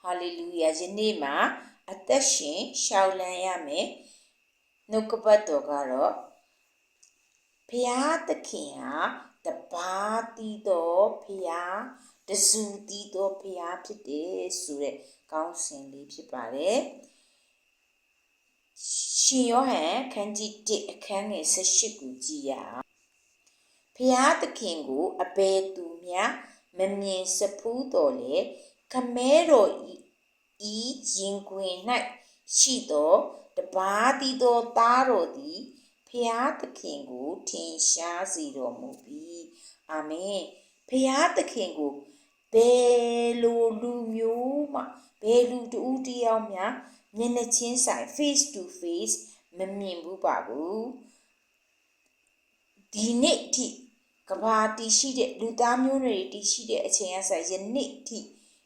ဟာလေလုယာယနေ့မှာအသက်ရှင်ရှောက်လန်းရမယ်နှုတ်ကပတ်တော်ကတော့ဖျားသခင်ဟာတပါးတီးတော်ဖျားတဆူတီးတော်ဖျားဖြစ်တယ်ဆိုတဲ့ကောင်းစဉ်လေးဖြစ်ပါတယ်ရှင်ယောဟန်ခန်းကြီး1အခန်းငယ်18ကိုကြည့်ရအောင်ဖျားသခင်ကိုအဘယ်သူမျှမမြင်စဖူးတော်လေ ခမဲတော်ဤဤရင်ခွင်၌ရှိသောတပါးတီသောသားတော်သည်ဖျားသခင်ကိုထင်ရှားစေတော်မူပြီအာမင်ဖျားသခင်ကိုဘယ်လိုလူမျိုးမှဘယ်လူတူတယောက်များမျက်နှာချင်းဆိုင် face to face မမြင်ဘူးပါဘူးဒီနေ့ထိကဘာတီရှိတဲ့လူသားမျိုးတွေတီရှိတဲ့အချိန်အဆိုင်ယနေ့ထိ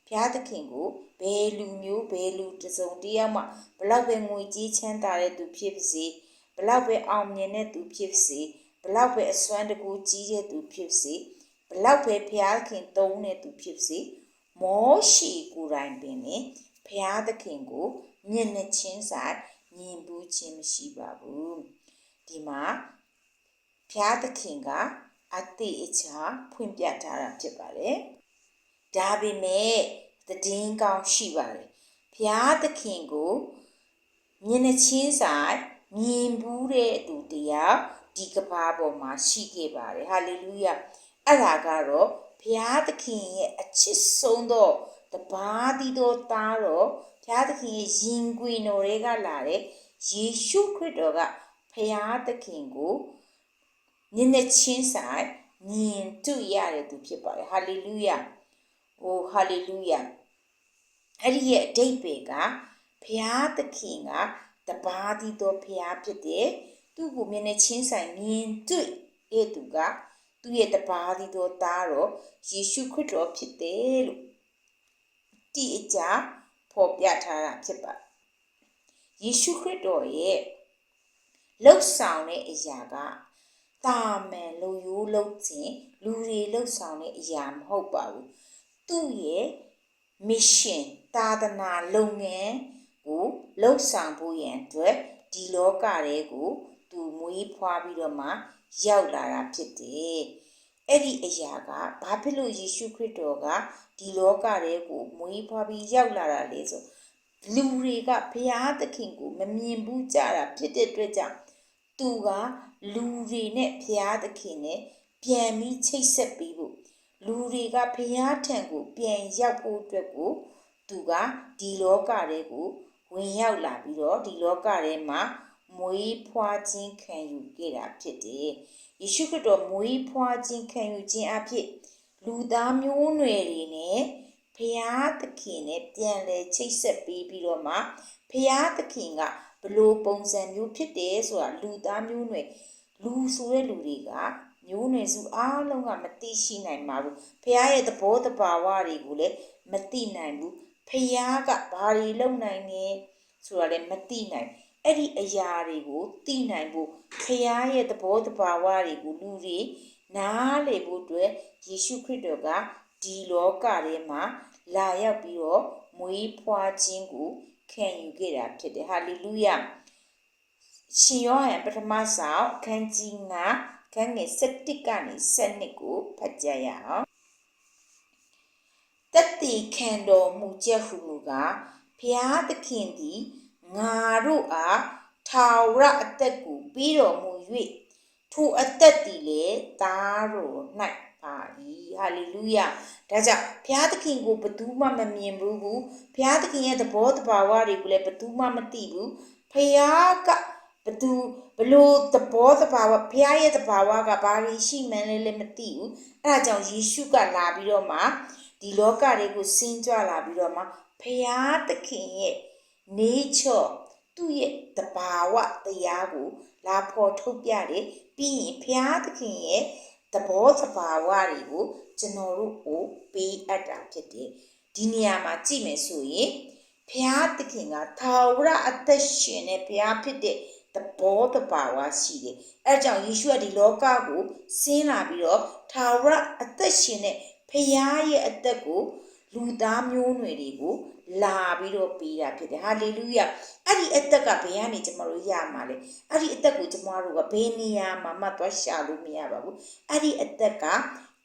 ဘုရားသခင်ကိုဘယ်လူမျိုးဘယ်လူတစုံတယောက်မှဘလောက်ပဲငွေကြီးချမ်းသာတဲ့သူဖြစ်ပါစေဘလောက်ပဲအောင်မြင်တဲ့သူဖြစ်ပါစေဘလောက်ပဲအစွမ်းတကူကြီးတဲ့သူဖြစ်ပါစေဘလောက်ပဲဘုရားသခင်သုံးတဲ့သူဖြစ်ပါစေမောရှိကိုယ်တိုင်ပင်လေဘုရားသခင်ကိုမျက်နှာချင်းဆိုင်မြင်ဘူးခြင်းမရှိပါဘူးဒီမှာဘုရားသခင်ကအတိအချာဖွင့်ပြထားတာဖြစ်ပါတယ် ဒါပေမဲ့တည်င်းကောင်းရှိပါတယ်ဘုရားသခင်ကိုမျက်နှာချင်းဆိုင်မြင်ဘူးတဲ့သူတရားဒီကဘာပေါ်မှာရှိခဲ့ပါတယ်ဟာလေလုယအဲ့ဒါကတော့ဘုရားသခင်ရဲ့အချစ်ဆုံးသောတပါးသီးသောသားတော်ဘုရားသခင်ရဲ့ရင်ခွင်တော်တွေကလာတဲ့ယေရှုခရစ်တော်ကဘုရားသခင်ကိုမျက်နှာချင်းဆိုင်မြင်တွေ့ရတဲ့သူဖြစ်ပါတယ်ဟာလေလုယ ဟိုဟာလေလုယအဲ့ဒီရဲ့အတိတ်ပေကဘုရားသခင်ကတပါးသီးသောဘုရားဖြစ်တယ်သူ့ကိုမျက်နှာချင်းဆိုင်မြင်တွေ့တဲ့သူကသူ့ရဲ့တပါးသီးသောသားတော်ယေရှုခရစ်တော်ဖြစ်တယ်လို့တိအကျဖော်ပြထားတာဖြစ်ပါယေရှုခရစ်တော်ရဲ့လှုပ်ဆောင်တဲ့အရာကတာမန်လူရိုးလှုပ်ခြင်းလူတွေလှုပ်ဆောင်တဲ့အရာမဟုတ်ပါဘူး သူ့ရဲ့ mission သာသနာလုပ်ငန်းကိုလှုပ်ဆောင်ဖို့ရန်အတွက်ဒီလောကထဲကိုသူမွေးဖွားပြီးတော့မှရောက်လာတာဖြစ်တယ်အဲ့ဒီအရာကဘာဖြစ်လို့ယေရှုခရစ်တော်ကဒီလောကထဲကိုမွေးဖွားပြီးရောက်လာတာလဲဆိုလူတွေကဘုရားသခင်ကိုမမြင်ဘူးကြတာဖြစ်တဲ့အတွက်ကြောင့်သူကလူတွေနဲ့ဘုရားသခင်နဲ့ပြန်ပြီးချိတ်ဆက်ပြီးဖို့ လူတွေကဘုရားထံကို ပြန်ရောက်ဖို့အတွက်ကိုသူကဒီလောကထဲကိုဝင်ရောက်လာပြီးတော့ဒီလောကထဲမှာမွေးဖွားခြင်းခံယူခဲ့တာဖြစ်တယ်။ယေရှုခရစ်တော်မွေးဖွားခြင်းခံယူခြင်းအဖြစ်လူသားမျိုးနွယ်တွေနဲ့ဖျားသခင်နဲ့ပြန်လဲချိတ်ဆက်ပြီးပြီးတော့မှဖျားသခင်ကဘလို့ပုံစံမျိုးဖြစ်တယ်ဆိုတာလူသားမျိုးနွယ်လူဆိုတဲ့လူတွေက မျိုးနွယ်စုအားလုံးကမသိရှိနိုင်ပါဘူးဖះရဲ့သဘောတဘာဝတွေကိုလည်းမသိနိုင်ဘူးဖះကဘာတွေလုပ်နိုင်နေဆိုတာလည်းမသိနိုင်အဲ့ဒီအရာတွေကိုသိနိုင်ဖို့ဖះရဲ့သဘောတဘာဝတွေကိုလူတွေနားလည်ဖို့အတွက်ယေရှုခရစ်တော်ကဒီလောကထဲမှာလာရောက်ပြီးတော့မွေးဖွားခြင်းကိုခံယူခဲ့တာဖြစ်တယ်ဟာလေလုယရှင်ယောဟန်ပထမဆောင်အခန်းကြီး9 ခန်းငယ်7ကနေ7ကိုဖတ်ကြရအောင်တတိခံတော်မူချက်ဟုမူကားဖျားသခင်သည်ငါတို့အားထာဝရအသက်ကိုပြီးတော်မူ၍ထိုအသက်သည်လေသားတော်၌ပါ၏ဟာလေလုယဒါကြောင့်ဘုရားသခင်ကိုဘယ်သူမှမမြင်ဘူးဘူးဘုရားသခင်ရဲ့သဘောတဘာဝတွေကိုလည်းဘယ်သူမှမသိဘူးဖခင်က ဘသူဘလို့သဘောတဘာဝဘုရားရဲ့တဘာဝကဘာတွေရှိမှန်းလဲလည်းမသိဘူးအဲဒါကြောင့်ယေရှုကလာပြီးတော့မှဒီလောကတွေကိုဆင်းကြွလာပြီးတော့မှဖခင်သခင်ရဲ့ nature သူ့ရဲ့တဘာဝတရားကိုလာဖော်ထုတ်ပြတယ်ပြီးရင်ဖခင်သခင်ရဲ့သဘောတဘာဝတွေကိုကျွန်တော်တို့ကိုပေးအပ်တာဖြစ်တယ်ဒီနေရာမှာကြည့်မယ်ဆိုရင်ဖခင်သခင်ကသာဝရအသက်ရှင်တဲ့ဖခင်ဖြစ်တဲ့ သဘောတဘာဝရှိတယ်။အဲကြောင့်ယေရှုကဒီလောကကိုဆင်းလာပြီးတော့ထာဝရအသက်ရှင်တဲ့ဖခင်ရဲ့အသက်ကိုလူသားမျိုးနွယ်တွေကိုလာပြီးတော့ပေးတာဖြစ်တယ်ဟာလေလုယအဲ့ဒီအသက်ကဘယ်ကနေကျမတို့ရမှာလဲအဲ့ဒီအသက်ကိုကျမတို့ကဘယ်နေရာမှာမှသွားရှာလို့မရပါဘူးအဲ့ဒီအသက်က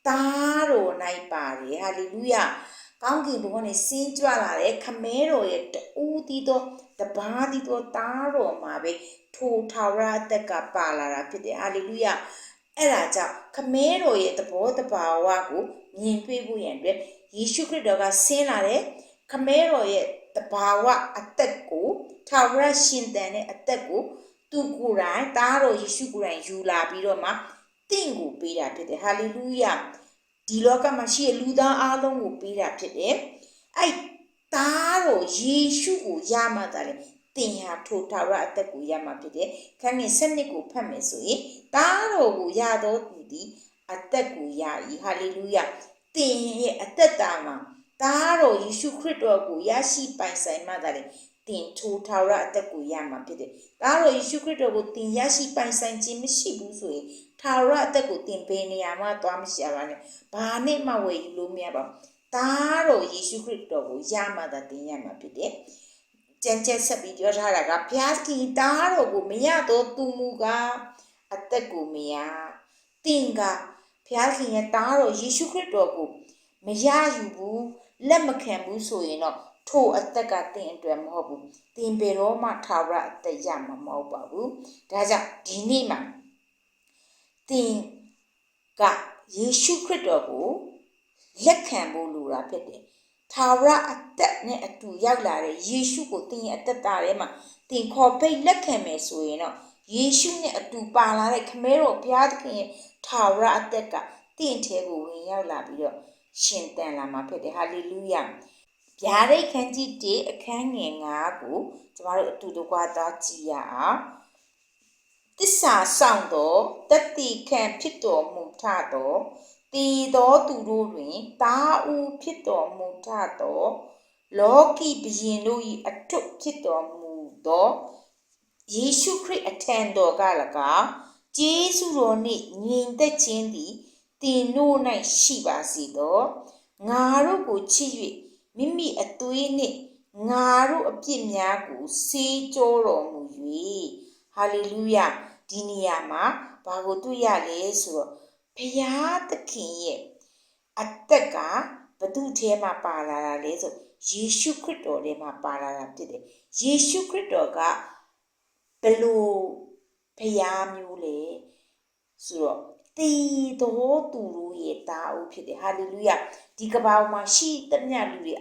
သားတော်နိုင်ပါတယ်ဟာလေလုယ ကောင်းကင်ဘုံကနေဆင်းကြွလာတဲ့ခမဲတော်ရဲ့တူးတီးသောတပါးတီးသောသားတော်မှာပဲထိုထာဝရအသက်ကပါလာတာဖြစ်တယ်ဟာလေလုယအဲ့ဒါကြောင့်ခမဲတော်ရဲ့သဘောတဘာဝကိုမြင်တွေ့ဖို့ရန်အတွက်ယေရှုခရစ်တော်ကဆင်းလာတဲ့ခမဲတော်ရဲ့တဘာဝအသက်ကိုထာဝရရှင်တန်တဲ့အသက်ကိုသူကိုယ်တိုင်သားတော်ယေရှုကိုယ်တိုင်ယူလာပြီးတော့မှတင့်ကိုပေးတာဖြစ်တယ်ဟာလေလုယ ဒီလောကမှာရှိတဲ့လူသားအလုံးကိုပေးတာဖြစ်တယ်အဲ့သားတော်ယေရှုကိုရမှသာလေတင်ဟာထိုထာဝရအသက်ကိုရမှာဖြစ်တယ်ခန်းငယ်7နှစ်ကိုဖတ်မယ်ဆိုရင်သားတော်ကိုရတော်သူသည်အသက်ကိုရ၏ဟာလေလုယတင်ရဲ့အသက်တာမှာသားတော်ယေရှုခရစ်တော်ကိုရရှိပိုင်ဆိုင်မှသာလေ တင်ထိုထာဝရအသက်ကိုရမှာဖြစ်တယ်။ဒါတော့ယေရှုခရစ်တော်ကိုတင်ရရှိပိုင်ဆိုင်ခြင်းမရှိဘူးဆိုရင်ထာဝရအသက်ကိုတင်ဘယ်နေရာမှသွားမရှာပါနဲ့။ဘာနဲ့မှဝယ်ယူလို့မရပါဘူး။ဒါတော့ယေရှုခရစ်တော်ကိုရမှသာတင်ရမှာဖြစ်တယ်။ကြံကြက်ဆက်ပြီးပြောထားတာကဘုရားခင်သားတော်ကိုမရတော့သူမူကားအသက်ကိုမရတင်ကဘုရားခင်ရဲ့သားတော်ယေရှုခရစ်တော်ကိုမရယူဘူးလက်မခံဘူးဆိုရင်တော့ ထိုအသက်ကတင်အတွက်မဟုတ်ဘူးတင်ပေတော့မှထာဝရအသက်ရမှာမဟုတ်ပါဘူးဒါကြောင့်ဒီနေ့မှာတင်ကယေရှုခရစ်တော်ကိုလက်ခံဖို့လိုတာဖြစ်တယ်ထာဝရအသက်နဲ့အတူရောက်လာတဲ့ယေရှုကိုတင်ရဲ့အသက်တာထဲမှာတင်ခေါ်ပိတ်လက်ခံမယ်ဆိုရင်တော့ယေရှုနဲ့အတူပါလာတဲ့ခမဲတော်ဘုရားသခင်ရဲ့ထာဝရအသက်ကတင့်ထဲကိုဝင်ရောက်လာပြီးတော့ရှင်တန်လာမှာဖြစ်တယ်ဟာလေလုယ ဗျာဒိတ်ခန်းကြီးတေအခန်းငယ်9ကိုကျမတို့အတူတကွာသားကြည့်ရအောင်တစ္ဆာဆောင်သောတတိခံဖြစ်တော်မူထသောတည်သောသူတို့တွင်တာဦးဖြစ်တော်မူထသောလောကီဘုရင်တို့၏အထွတ်ဖြစ်တော်မူသောယေရှုခရစ်အထံတော်က၎င်းကျေးဇူးတော်နှင့်ညီသက်ခြင်းသည်တင်တို့၌ရှိပါစေသောငါတို့ကိုချစ်၍ မိမိအသွေးနှင့်ငါတို့အပြစ်များကိုဆေးကြောတော်မူ၍ဟာလေလုယဒီနေရာမှာဘာကိုတွေ့ရလဲဆိုတော့ဘုရားသခင်ရဲ့အသက်ကဘသူထဲမှာပါလာတာလဲဆိုယေရှုခရစ်တော်ထဲမှာပါလာတာဖြစ်တယ်ယေရှုခရစ်တော်ကဘယ်လိုဘုရားမျိုးလဲဆိုတော့တည်တော်သူတို့ရဲ့တာအုပ်ဖြစ်တယ်ဟာလေလုယဒီကမ္ဘာမှာရှိသမျှလူတွေ